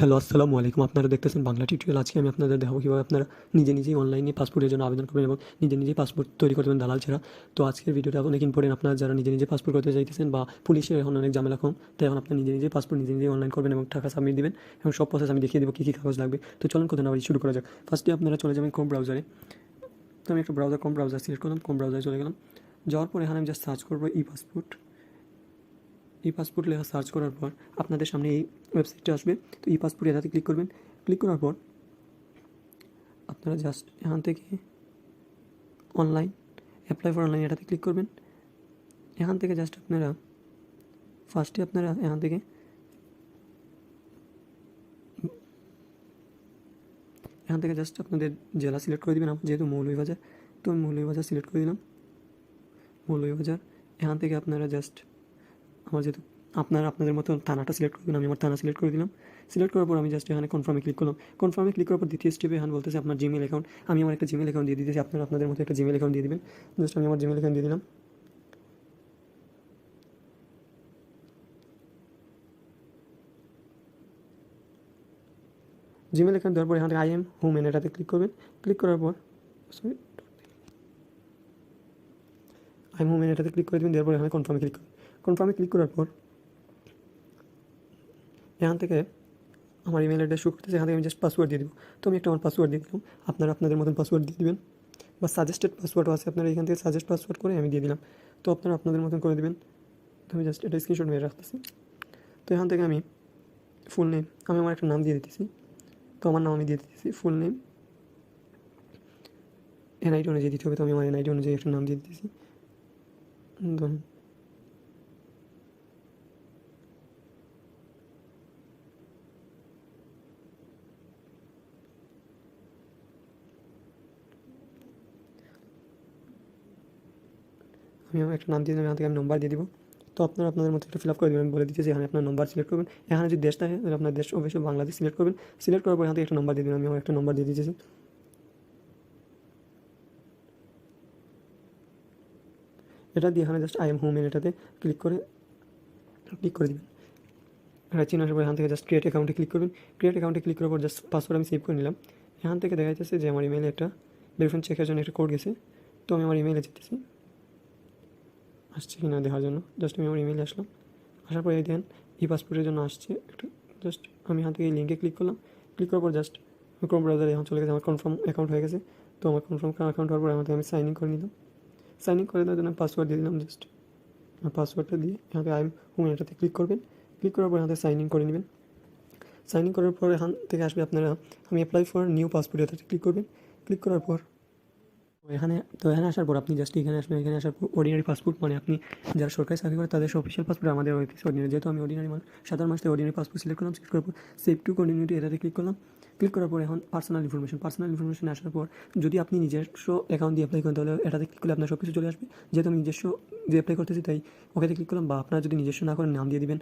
Hello, আসসালামু আলাইকুম। আপনারা দেখতেছেন বাংলা টিউটোরিয়াল। আজকে আমি আপনাদের দেখাবো কীভাবে আপনারা নিজে নিজেই অনলাইনে পাসপোর্টের জন্য আবেদন করবেন এবং নিজে নিজেই পাসপোর্ট তৈরি করতে পারেন দালাল ছাড়া। তো আজকের ভিডিওটা অনেক ইম্পর্টেন্ট আপনারা যারা নিজে নিজে পাসপোর্ট করতে চাইতেছেন বা পুলিশের এখন অনেক ঝামেলা কম, তাই এখন আপনার নিজে নিজেই পাসপোর্ট নিজে নিজেই অনলাইন করবেন এবং টাকা সাবমিট দিবেন এবং সব প্রসেস আমি দেখিয়ে দেবো কী কী কাগজ লাগবে। তো চলুন কথা না শুরু করা যাক। ফার্স্টে আপনারা চলে যাবেন কোম ব্রাউজারে তো আমি একটা ব্রাউজার কম ব্রাউজার সিলেক্ট করলাম। কম ব্রাউজারে চলে গেলাম। যাওয়ার পরে এখানে আমি জাস্ট সার্চ করব ই পাসপোর্ট ই পাসপোর্ট লেখা সার্চ করার পর আপনাদের সামনে এই ওয়েবসাইটটা আসবে। তো ই পাসপোর্ট এটাতে ক্লিক করবেন। ক্লিক করার পর আপনারা জাস্ট এখান থেকে অনলাইন অ্যাপ্লাই ফর অনলাইন এটাতে ক্লিক করবেন। এখান থেকে জাস্ট আপনারা ফার্স্টে আপনারা এখান থেকে এখান থেকে জাস্ট আপনাদের জেলা সিলেক্ট করে দেবেন। আমার যেহেতু মৌলভীবাজার, তো আমি মৌলভীবাজার সিলেক্ট করে দিলাম। মৌলভীবাজার, এখান থেকে আপনারা জাস্ট আমার যেহেতু আপনারা, আপনাদের মতো থানাটা সিলেক্ট করবেন আমি আমার থানা সিলেক্ট করে দিলাম। সিলেক্ট করার পর আমি জাস্ট এখানে কনফার্মে ক্লিক করলাম। কনফার্মে ক্লিক করার পর দ্বিতীয় স্টেপে এখানে বলতেছে আপনার জিমেল অ্যাকাউন্ট আমি আমার একটা জিমেল অ্যাকাউন্ট দিয়ে দিতেছি, আপনারা আপনাদের মতো একটা জিমেল অ্যাকাউন্ট দিয়ে দিবেন। জাস্ট আমি আমার জিমেল অ্যাকাউন্ট দিয়ে দিলাম। জিমেল অ্যাকাউন্ট দেওয়ার পর এখান আই এম হোম এটাতে ক্লিক করবেন। ক্লিক করার পর সরি আই এম হোম এটাতে ক্লিক করে দেবেন, দেওয়ার পর এখানে কনফার্মে ক্লিক করবেন। কনফার্মে ক্লিক করার পর, এখান থেকে আমার ইমেল অ্যাড্রেস শো করতেছে, এখান থেকে আমি জাস্ট পাসওয়ার্ড দিয়ে দেবো। তো আমি একটা আমার পাসওয়ার্ড দিয়ে দিলাম। আপনারা আপনাদের মতন পাসওয়ার্ড দিয়ে দেবেন। বা সাজেস্টেড পাসওয়ার্ডও আছে, আপনারা এখান থেকে সাজেস্ট পাসওয়ার্ড করে আমি দিয়ে দিলাম। তো আপনারা আপনাদের মতন করে দেবেন। তো আমি জাস্ট এটা স্ক্রিনশট মেরে রাখতেছি। তো এখান থেকে আমি ফুল নেম আমি আমার একটা নাম দিয়ে দিতেছি। তো আমার নাম আমি দিয়ে দিতেছি ফুল নেম এনআইডি অনুযায়ী দিতে হবে, তো আমি আমার এনআইডি অনুযায়ী একটা নাম দিয়ে দিতেছি। ধরুন আমি একটা নাম দিয়ে দেবো এখান থেকে আমি নম্বর দিয়ে দিব। তো আপনারা আপনাদের মতো একটা ফিল আপ করে দেবেন, বলে দিচ্ছি এখানে আপনার নম্বর সিলেক্ট করবেন। এখানে যদি দেশ থাকে আপনার দেশ অবশ্যই বাংলাদেশ সিলেক্ট করবেন। সিলেক্ট করার পর এখান থেকে একটা নম্বর দিয়ে দেবেন, আমি আমার একটা নম্বর দিয়ে দিয়েছি এটা দিয়ে এখানে জাস্ট আই এম হোমেন এটাতে ক্লিক করে ক্লিক করে দেবেন। এটা চিন আসার পর এখান থেকে জাস্ট ক্রিয়েট অ্যাকাউন্টে ক্লিক করবেন। ক্রিয়েট অ্যাকাউন্টে ক্লিক করার পর জাস্ট পাসওয়ার্ড আমি সেভ করে নিলাম। এখান থেকে দেখা যাচ্ছে যে আমার ইমেলে একটা ভেরিফাইন চেকের জন্য একটা কোড গেছে। তো আমি আমার ইমেলে যেতেছি। আসছে কি না দেখার জন্য। জাস্ট আমি আমার ইমেলে আসলাম। আসার পরে দেন ই পাসপোর্টের জন্য আসছে। একটু জাস্ট আমি এখান থেকে এই লিঙ্কে ক্লিক করলাম। ক্লিক করার পর জাস্ট ক্রোম ব্রাউজারে এখন চলে গেছে। আমার কনফার্ম অ্যাকাউন্ট হয়ে গেছে। তো আমার কনফার্ম অ্যাকাউন্ট হওয়ার পর আমাকে আমি সাইন ইন করে নিলাম। সাইন ইন করে দেওয়ার জন্য পাসওয়ার্ড দিয়ে দিলাম জাস্ট আমার পাসওয়ার্ডটা দিয়ে এখান থেকে আইম হোম এটাতে ক্লিক করবেন। ক্লিক করার পর থেকে সাইন ইন করে নেবেন। সাইন ইন করার পর এখান থেকে আসবে আপনারা, আমি অ্যাপ্লাই ফর নিউ পাসপোর্ট এটাতে ক্লিক করবেন। ক্লিক করার পর এখানে, তো এখানে আসার পর আপনি জাস্ট এখানে আসবেন, এখানে আসার পর অর্ডিনারি পাসপোর্ট মানে আপনি যারা সরকারি চাকরি করে তাদের অফিসিয়াল পাসপোর্ট আমাদের অফিস অর্ডিনারি যেহেতু আমি অর্ডিনারি মানুষ, সাধারণ মানুষ অর্ডিনারি পাসপোর্ট সিলেক্ট করলাম সিলেক্ট করার পর সেভ টু কন্টিনিউটি এটাতে ক্লিক করলাম। ক্লিক করার পর এখন পার্সোনাল ইনফরমেশন পার্সোনাল ইনফরমেশন আসার পর যদি আপনি নিজস্ব অ্যাকাউন্ট দিয়ে অ্যাপ্লাই করেন, তাহলে এটাতে ক্লিক করলে আপনার সব কিছু চলে আসবে। যেহেতু আমি নিজস্ব যে অ্যাপ্লাই করতেছি, তাই ওখানে ক্লিক করলাম বা আপনার যদি নিজস্ব না করেন, নাম দিয়ে দিবেন,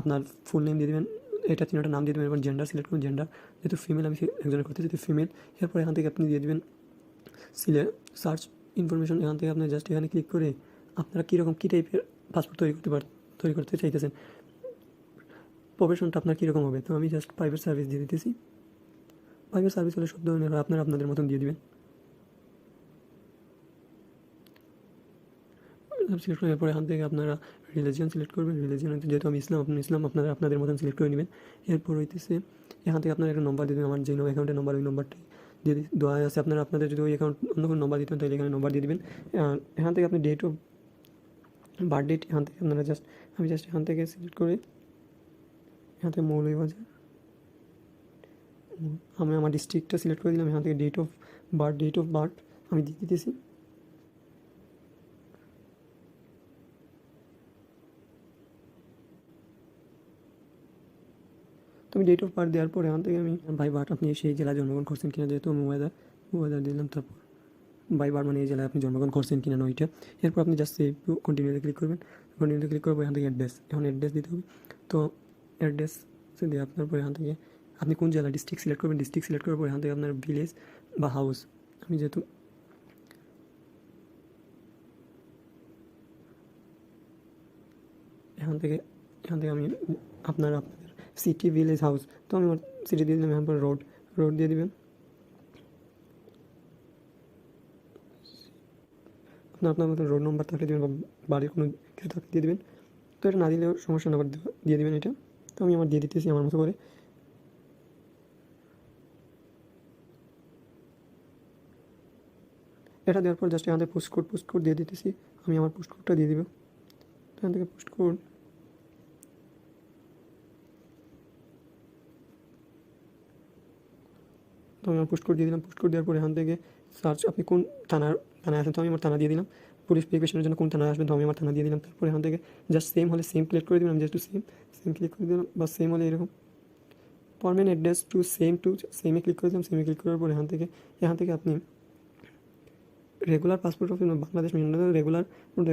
আপনার ফুল নেম দিয়ে দিবেন, এটা তিনটা নাম দিয়ে দেবেন, এবার জেন্ডার সিলেক্ট করুন জেন্ডার যেহেতু ফিমেল আমি একজনের করতেছি যেহেতু ফিমেল এরপর এখান থেকে আপনি দিয়ে দেবেন সিলে সার্চ ইনফরমেশন এখান থেকে আপনি জাস্ট এখানে ক্লিক করে আপনারা কীরকম কী টাইপের পাসপোর্ট তৈরি করতে পার তৈরি করতে চাইতেছেন। প্রফেশনটা আপনার কীরকম হবে? তো আমি জাস্ট প্রাইভেট সার্ভিস দিয়ে দিতেছি। প্রাইভেট সার্ভিস হলে সব ধরনের আপনারা আপনাদের মতন দিয়ে দেবেন। সিলেক্ট করার পর এখান থেকে আপনারা রিলিজিয়ান সিলেক্ট করবেন। রিলিজিয়ান যেহেতু আমি ইসলাম, আপনি ইসলাম, আপনারা আপনাদের মতন সিলেক্ট করে নেবেন। এরপর হইতেছে, এখান থেকে আপনারা একটা নম্বর দেবেন, আমার যে অ্যাকাউন্টের নম্বর ওই নম্বরটাই দিয়ে দেওয়া আছে আপনারা, আপনাদের যদি ওই অ্যাকাউন্ট অন্য কোনো নম্বর দিতেন, তাহলে এখানে নম্বর দিয়ে দেবেন। এখান থেকে আপনি ডেট অফ বার্থ ডেট এখান থেকে আপনারা জাস্ট আমি জাস্ট এখান থেকে সিলেক্ট করে, এখান থেকে মৌলভীবাজার, আমি আমার ডিস্ট্রিক্টটা সিলেক্ট করে দিলাম, এখান থেকে date of birth date of birth আমি দিয়ে দিতেছি। আমি ডেট অফ বার্থ দেওয়ার পরে এখান থেকে আমি বাই বার্থ আপনি সেই জেলায় জন্মগ্রহণ করছেন কিনা যেহেতু আমি ওয়েদার ওয়েদার দিলাম তারপর। বাই বার্থ মানে এই জেলায় আপনি জন্মগ্রহণ করছেন কিনা ওইটা। এরপর আপনি জাস্ট টু কন্টিনিউতে ক্লিক করবেন। কন্টিনিউতে ক্লিক করব এখান থেকে অ্যাড্রেস এখন অ্যাড্রেস দিতে হবে। তো অ্যাড্রেস দিয়ে আপনার পর এখান থেকে আপনি কোন জেলা ডিস্ট্রিক্ট সিলেক্ট করবেন? ডিস্ট্রিক্ট সিলেক্ট করার পর এখান থেকে আপনার ভিলেজ বা হাউস আমি যেহেতু এখান থেকে এখান থেকে আমি আপনার আপনাদের সিটি ভিলেজ হাউস তো আমি সিটি দিয়ে দিলাম, এরপর রোড রোড দিয়ে দিবেন। আপনার মতো রোড নম্বর থাকলে দেবেন বা বাড়ির কোনো কিছু থাকলে দিয়ে দেবেন। তো এটা না দিলেও সমস্যা নাম্বার দিয়ে দেবেন এটা। তো আমি আমার দিয়ে দিতেছি আমার মতো করে। এটা দেওয়ার পর জাস্ট থেকে পোস্ট কোড পোস্ট কোড দিয়ে দিতেছি। আমি আমার পোস্ট কোডটা দিয়ে দিব। এখান থেকে পোস্ট কোড তো আমি আমার পোস্ট কোড দিয়ে দিলাম। পোস্ট কোড দেওয়ার পরে এখান থেকে সার্চ আপনি কোন থানার, থানায় আসেন তো আমি আমার থানা দিয়ে দিলাম। পুলিশ ভেরিফিকেশনের জন্য কোন থানায় আসবেন, তো আমি আমার থানা দিয়ে দিলাম। তারপরে এখান থেকে জাস্ট সেম হলে সেম ক্লিক করে দিলাম just to same same click করে দিলাম বা সেম হলে এরকম। Permanent address to same to সেমে click করে দিলাম সেমে ক্লিক করার পরে এখান থেকে এখান থেকে আপনি regular passport office Bangladesh mission regular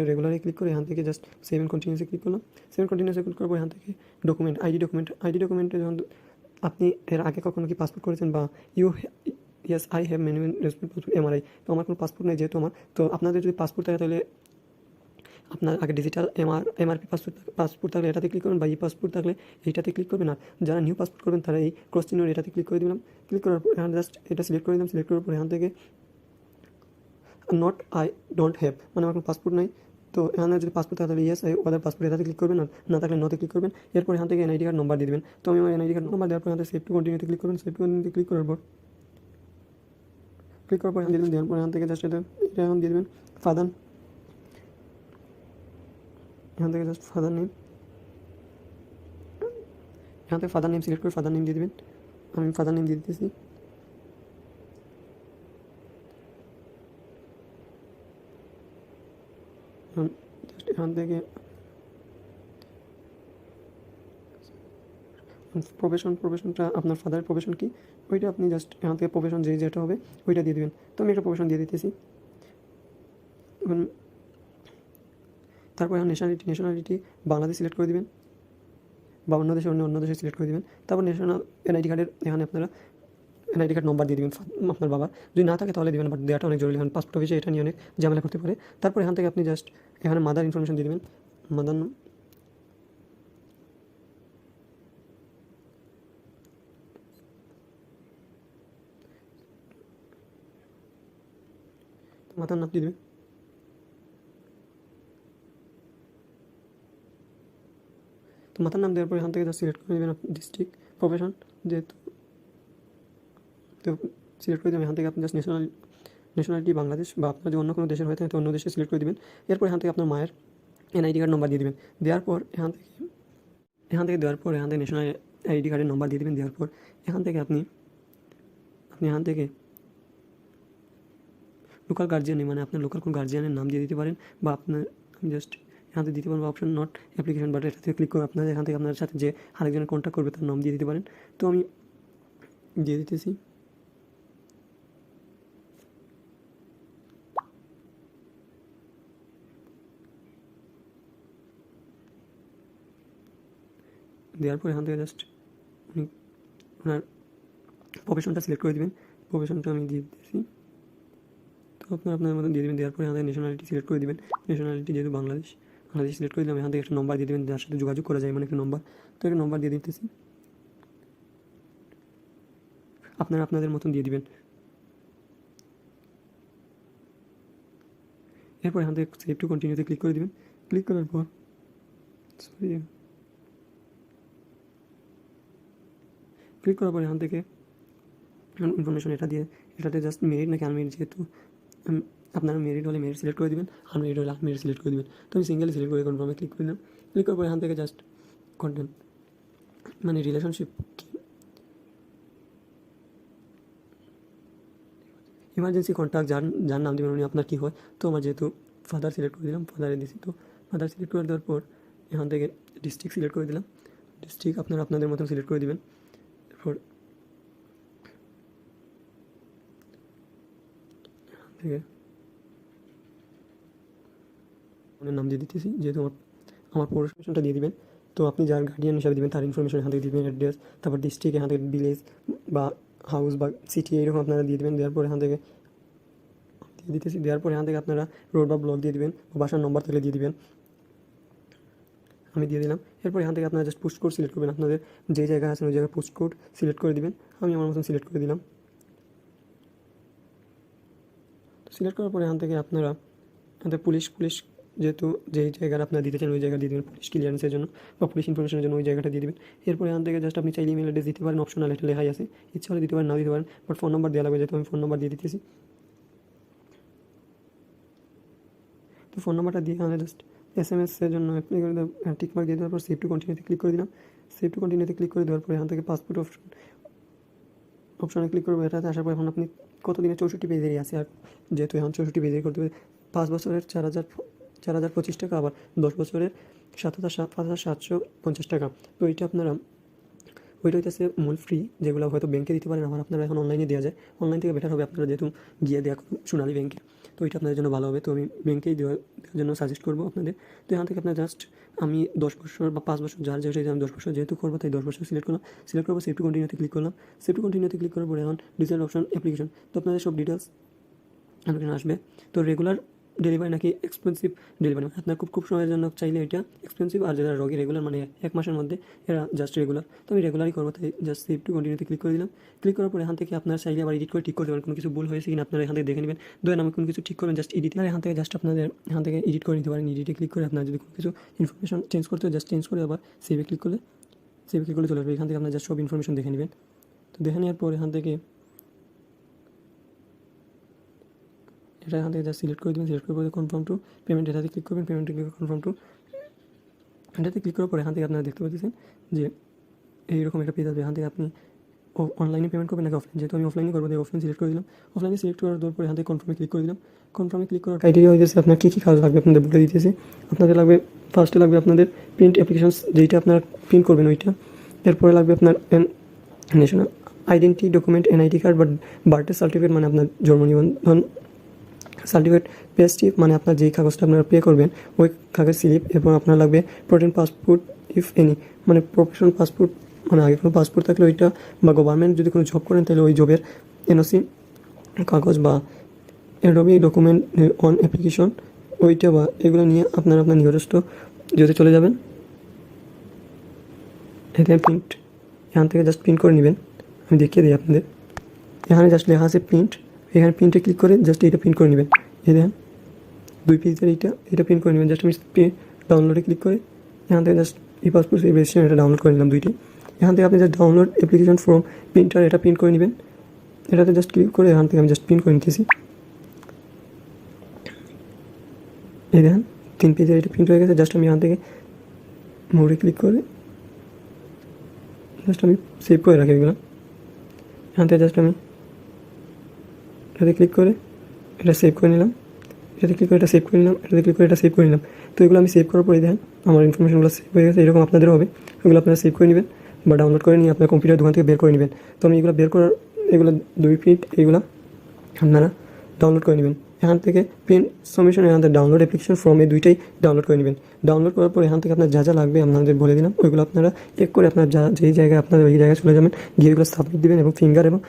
রেগুলারে click করে এখান থেকে জাস্ট সেভেন কন্টিনিউসে ক্লিক করলাম। সেভেন কন্টিনিউসে ক্লিক করার পর এখান থেকে ডকুমেন্ট আইডি ডকুমেন্ট আইডি ডকুমেন্টে যখন আপনি এর আগে কখনো কি পাসপোর্ট করেছেন বা you yes I have respect passport MRI তো আমার কোনো পাসপোর্ট নেই যেহেতু আমার, তো আপনাদের যদি পাসপোর্ট থাকে তাহলে আপনার আগে digital MR MRP passport passport থাকলে এটাতে ক্লিক করবেন বা ই পাসপোর্ট থাকলে এইটাতে ক্লিক করবেন আর যারা নিউ পাসপোর্ট করবেন তারা এই ক্রস চিহ্ন এটাতে ক্লিক করে দিলাম ক্লিক করার পর এখানে জাস্ট এটা সিলেক্ট করে দিলাম সিলেক্ট করার পর এখান থেকে নট আই ডোন্ট হ্যাভ মানে আমার কোনো পাসপোর্ট নাই। তো এখানে যদি পাসপোর্ট থাকে তাহলে ইয়েস আই ওদের পাসপোর্ট এটাতে ক্লিক করবেন আর না থাকলে নতে ক্লিক করবেন। এরপর এখান থেকে এনআইডি কার্ড নম্বর দিয়ে দেবেন। তো আমি আমার এনআইডি কার্ড নম্বর দেওয়ার পর এখান থেকে সেভ টু কন্টিনিউতে ক্লিক করবেন। সেভ টু কন্টিনিউতে ক্লিক করার পর ক্লিক করার পর এখান দিয়ে দেবেন দেওয়ার পর এখান থেকে জাস্ট এটা এটা এখন দিয়ে দেবেন ফাদান এখান থেকে জাস্ট ফাদার নেম এখান থেকে ফাদার নেম সিলেক্ট করে ফাদার নেম দিয়ে দেবেন। আমি ফাদার নেম দিয়ে দিতেছি। Just এখান থেকে প্রফেশন প্রফেশনটা আপনার ফাদারের প্রফেশন কি? ওইটা আপনি জাস্ট এখান থেকে প্রফেশন যে যেটা হবে, ওইটা দিয়ে দেবেন। তো আমি একটা প্রফেশন দিয়ে দিতেছি। তারপর ন্যাশনালিটি ন্যাশনালিটি বাংলাদেশ সিলেক্ট করে দিবেন। বা অন্য দেশে, অন্য অন্য দেশে সিলেক্ট করে দিবেন। তারপর ন্যাশনাল এনআইডি কার্ডের এখানে আপনারা এনআইডি কার্ড নম্বর দিয়ে দিবেন আপনার বাবার যদি না থাকে তাহলে দিবেন বাট দেওয়াটা অনেক জরুরি, কারণ পাসপোর্ট অফিসে এটা নিয়ে অনেক ঝামেলা করতে পারে। তারপর এখান থেকে আপনি জাস্ট এখানে মাদার ইনফরমেশন দিয়ে দেবেন। মাদার নাম মাতার নাম দিয়ে দেবেন। তো মাথার নাম দেওয়ার পর এখান থেকে সিলেক্ট করে দেবেন ডিস্ট্রিক্ট প্রফেশন যেহেতু তো সিলেক্ট করে দেবেন। এখান থেকে আপনি জাস্ট ন্যাশনাল ন্যাশনালিটি বাংলাদেশ বা আপনার যদি অন্য কোনো দেশের হয়ে থাকে তো অন্য দেশে সিলেক্ট করে দেবেন। এরপর এখান থেকে আপনার মায়ের এনআইডি কার্ড নম্বর দিয়ে দেবেন। দেওয়ার পর এখান থেকে এখান থেকে দেওয়ার পর এখান থেকে ন্যাশনাল আইডি কার্ডের নম্বর দিয়ে দেবেন। দেওয়ার পর এখান থেকে আপনি আপনি এখান থেকে লোকাল গার্জিয়ান মানে আপনার লোকাল কোনো গার্জিয়ানের নাম দিয়ে দিতে পারেন বা আপনার জাস্ট এখান থেকে দিতে পারেন বা অপশন নট অ্যাপ্লিকেশন বাট এটাতে ক্লিক করে আপনার, এখান থেকে আপনার সাথে যে আরেকজনের কন্ট্যাক্ট করবে তার নাম দিয়ে দিতে পারেন। তো আমি দিয়ে দিতেছি। দেওয়ার পর এখান থেকে জাস্ট উনি ওনার প্রফেশনটা সিলেক্ট করে দেবেন। প্রফেশনটা আমি দিয়ে দিতেছি। তো আপনার আপনার মতন দিয়ে দেবেন। দেওয়ার পরে আমাদের ন্যাশনালিটি সিলেক্ট করে দেবেন। ন্যাশনালিটি যেহেতু বাংলাদেশ বাংলাদেশ সিলেক্ট করে দিলাম। এখান থেকে একটা নম্বর দিয়ে দেবেন। যার সাথে যোগাযোগ করা যায় মানে একটা নম্বর তো একটা নম্বর দিয়ে দিতেছি। আপনারা আপনাদের মতন দিয়ে দিবেন। এরপর এখান থেকে সেভ টু কন্টিনিউতে ক্লিক করে দিবেন। ক্লিক করার পর সরি ক্লিক করার পর এখান থেকে ইনফরমেশন এটা দিয়ে, এটাতে জাস্ট মেরিট নাকি আনমেরিট যেহেতু আপনারা মেরিট হলে মেরিট সিলেক্ট করে দেবেন আনমেরিট হলে আনমেরিট সিলেক্ট করে দেবেন। তো আমি সিঙ্গেল সিলেক্ট করে কনফার্মে ক্লিক করে দিলাম। ক্লিক করার পর এখান থেকে জাস্ট কন্টেন্ট মানে রিলেশনশিপ ইমার্জেন্সি কন্ট্যাক্ট যার যার নাম দেবেন উনি, আপনার কী হয়? তো আমার যেহেতু ফাদার সিলেক্ট করে দিলাম ফাদারে দিয়েছি তো ফাদার সিলেক্ট করে দেওয়ার পর এখান থেকে ডিস্ট্রিক্ট সিলেক্ট করে দিলাম। ডিস্ট্রিক্ট আপনারা আপনাদের মতন সিলেক্ট করে দেবেন। এখান থেকে নাম দিয়ে দিতেছি, যেহেতু আমার আমার পৌরসমিশনটা দিয়ে দিবেন। তো আপনি যার গার্ডিয়ান হিসাবে দিবেন, তার ইনফরমেশন এখান থেকে দিবেন অ্যাড্রেস তারপর ডিস্ট্রিক্ট এখান থেকে ভিলেজ বা হাউস বা সিটি এইরকম আপনারা দিয়ে দেবেন। দেওয়ার পর এখান থেকে দিয়ে দিতেছি। দেওয়ার পর এখান থেকে আপনারা রোড বা ব্লক দিয়ে দিবেন, বাসার নম্বর থাকলে দিয়ে দিবেন। আমি দিয়ে দিলাম। এরপর এখান থেকে আপনারা জাস্ট পোস্ট কোড সিলেক্ট করবেন। আপনাদের যে জায়গায় আছেন ওই জায়গায় পোস্ট কোড সিলেক্ট করে দিবেন। আমি আমার মতন সিলেক্ট করে দিলাম। সিলেক্ট করার পরে এখান থেকে আপনারা এখান থেকে পুলিশ পুলিশ যেহেতু যেই জায়গাটা আপনারা দিতে চান ওই জায়গা দিয়ে দেবেন। পুলিশ ক্লিয়ারেন্সের জন্য বা পুলিশ ইনফরমেশনের জন্য ওই জায়গাটা দিয়ে দেবেন। এরপরে এখান থেকে জাস্ট আপনি চাইলে ইমেল অ্যাড্রেস দিতে পারেন। অপশনাল এটা লেখাই আছে। ইচ্ছা হলে দিতে পারেন না দিতে পারেন। বাট ফোন নাম্বার দেওয়া লাগবে যেহেতু আমি ফোন নাম্বার দিয়ে দিতেছি। তো ফোন নাম্বারটা দিয়ে এখানে জাস্ট এস এম এসের জন্য অ্যাপ্লাই করে টিক মার্ক দিয়ে দেওয়ার পর সেভ টু কন্টিনিউতে ক্লিক করে দিলাম। সেভ টু কন্টিনিউতে ক্লিক করে দেওয়ার পরে এখান থেকে পাসপোর্ট অপশন অপশনে ক্লিক করব। এটাতে আসার পর এখন আপনি কত দিনে চৌষট্টি পেজেরই আছে? আর যেহেতু এখন চৌষট্টি পেজের করতে পারে পাঁচ বছরের চার হাজার চার হাজার পঁচিশ টাকা, আবার দশ বছরের সাত হাজার সাত হাজার সাতশো পঞ্চাশ টাকা। তো এইটা আপনারা ওইটা হইতেছে মূল ফ্রি যেগুলো হয়তো ব্যাংকে দিতে পারেন, আবার আপনারা এখন অনলাইনে দেওয়া যায়। অনলাইন থেকে বেটার হবে আপনারা যেহেতু গিয়ে দেওয়া সোনালী ব্যাংকে তো এটা আপনাদের জন্য ভালো হবে। তো আমি ব্যাংকেই দেওয়ার জন্য সাজেস্ট করব আপনাদের। তো এখান থেকে আপনার জাস্ট আমি দশ বছর বা পাঁচ বছর যার যেটা আমি দশ বছর যেহেতু করব, তাই দশ বছর সিলেক্ট করলাম। সিলেক্ট করব সেফটি কন্টিনিউতে ক্লিক করলাম। সেফটি কন্টিনিউতে ক্লিক করার পরে এখন ডিজিটাল অপশন অ্যাপ্লিকেশন তো আপনাদের সব ডিটেলস আপনার আসবে। তো রেগুলার ডেলিভারি নাকি এক্সপেন্সিভ ডেলিভারি মানে আপনার খুব খুব সময়ের জন্য চাইলে এটা এক্সপেন্সিভ আর যারা রোগী রেগুলার মানে এক মাসের মধ্যে এরা জাস্ট রেগুলার তো আমি রেগুলারই করব, তাই জাস্ট সেভ টু কন্টিনিউতে ক্লিক করে দিলাম। ক্লিক করার পরে এখান থেকে আপনার চাইলে আবার এডিট করে ঠিক করতে পারেন কোনো কিছু ভুল হয়েছে কিনা আপনারা এখান থেকে দেখে নেবেন। ধরেন আমি কোনো কিছু ঠিক করবেন জাস্ট এডিট আর এখান থেকে জাস্ট আপনাদের, এখান থেকে এডিট করে নিতে পারেন। এডিটে ক্লিক করে আপনার যদি কোনো কিছু ইনফরমেশন চেঞ্জ করতে জাস্ট চেঞ্জ করে আবার সেভে ক্লিক করলে সেভে ক্লিক করলে চলে আসবে। এখান থেকে আপনার জাস্ট সব ইনফরমেশন দেখে নেবেন। তো দেখে নেওয়ার পর এখান থেকে এটা এখান থেকে জাস্ট সিলেক্ট করে দেবেন সিলেক্ট করে কনফার্ম টু পেমেন্ট এটাতে ক্লিক করবেন পেমেন্টে ক্লিক কনফার্ম টু এটাতে ক্লিক করার পরে এখান থেকে আপনারা দেখতে পাচ্ছেন যে এইরকম একটা পেজ আসবে। এখান থেকে আপনি অনলাইনে পেমেন্ট করবেন নাকি অফলাইন যেহেতু আমি অফলাইনে করব, তাই অফলাইন সিলেক্ট করে দিলাম। অফলাইনে সিলেক্ট করার পরে এখান থেকে কনফার্মে ক্লিক করে দিলাম। কনফার্মে ক্লিক করার ক্রাইটেরিয়া হয়ে গেছে আপনার কী কী কাজ লাগবে, আপনাদের বলে দিতেছি। আপনাদের লাগবে ফার্স্টে লাগবে আপনাদের প্রিন্ট অ্যাপ্লিকেশনস যেইটা আপনার প্রিন্ট করবেন ওইটা। এরপরে লাগবে আপনার national identity document NID card বা বার্থ সার্টিফিকেট মানে আপনার জন্ম নিবন্ধন সার্টিফিকেট পেস্টিভ মানে আপনার যেই কাগজটা আপনারা পে করবেন, ওই কাগজ স্লিপ এবং আপনার লাগবে প্রোটিন পাসপোর্ট ইফ এনি মানে প্রফেশনাল পাসপোর্ট মানে আগে কোনো পাসপোর্ট থাকলে ওইটা, বা গভর্নমেন্ট যদি কোনো জব করেন, তাহলে ওই জবের এনওসি কাগজ বা এডবি ডকুমেন্ট অন অ্যাপ্লিকেশন ওইটা বা এগুলো নিয়ে আপনারা আপনার নিকটস্থ যদি চলে যাবেন, এখানে প্রিন্ট এখান থেকে জাস্ট প্রিন্ট করে নেবেন, আমি দেখিয়ে দিই আপনাদের, এখানে জাস্ট লেখা আছে প্রিন্ট এখানে প্রিন্টে ক্লিক করে জাস্ট এটা প্রিন্ট করে নেবেন। এই দেখেন, দুই পিসের এইটা এটা প্রিন্ট করে নেবেন। জাস্ট আমি ডাউনলোডে ক্লিক করে এখান থেকে জাস্ট ই পাসপোর্ট এই রেজিস্ট্রেশন এটা ডাউনলোড করে নিলাম দুইটি। এখান থেকে আপনি just download application from printer এটা প্রিন্ট করে নেবেন। এটাতে জাস্ট ক্লিক করে এখান থেকে আমি জাস্ট প্রিন্ট করে নিতেছি। এই দেখেন, তিন পেজের এটা প্রিন্ট হয়ে গেছে। জাস্ট আমি এখান থেকে মোড়ে ক্লিক করে জাস্ট আমি সেভ করে রাখি এগুলো। এখান থেকে জাস্ট আমি এটাতে ক্লিক করে, এটা সেভ করে নিলাম। এটাতে ক্লিক করে এটা সেভ করে নিলাম, এটাতে ক্লিক করে এটা সেভ করে নিলাম। তো এগুলো আমি সেভ করার পরে দেখেন, আমার ইনফরমেশনগুলো সেভ হয়ে গেছে, এরকম আপনাদেরও হবে। এগুলো আপনারা সেভ করে নেবেন বা ডাউনলোড করে নিয়ে আপনার কম্পিউটার দোকান থেকে বের করে নেবেন। তো আমি এগুলো বের করার, এগুলো দুই ফিট এগুলো আপনারা ডাউনলোড করে নেবেন। এখান থেকে প্রিন্ট সমিশন এখান থেকে ডাউনলোড অ্যাপ্লিকেশন ফর্ম এই দুইটাই ডাউনলোড করে নেবেন। ডাউনলোড করার পর এখান থেকে আপনার যা যা লাগবে আপনাদের বলে দিলাম, ওইগুলো আপনারা এক করে আপনার যা, যেই জায়গায় আপনার ওই জায়গায় চলে যাবেন, গিয়ে ওইগুলো সাবমিট দেবেন এবং ফিঙ্গার এবং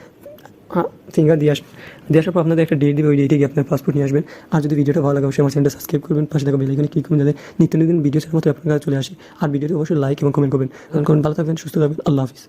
ফিঙ্গার দিয়ে আসবেন দিয়ে আসার পর আপনাদের একটা ডেট দেবে, ওই ডেটে গিয়ে আপনার পাসপোর্ট নিয়ে আসবেন। আর যদি ভিডিওটা ভালো লাগে, অবশ্যই আমার চ্যানেলটা সাবস্ক্রাইব করবেন, পাশে থাকা বেলাইকনে ক্লিক করবেন, যাতে নিত্য নতুন ভিডিও মতো আপনার কাছে চলে আসে। আর ভিডিওতে অবশ্যই লাইক এবং কমেন্ট করবেন। কারণ ভালো থাকবেন, সুস্থ থাকবেন, আল্লাহ হাফিজ।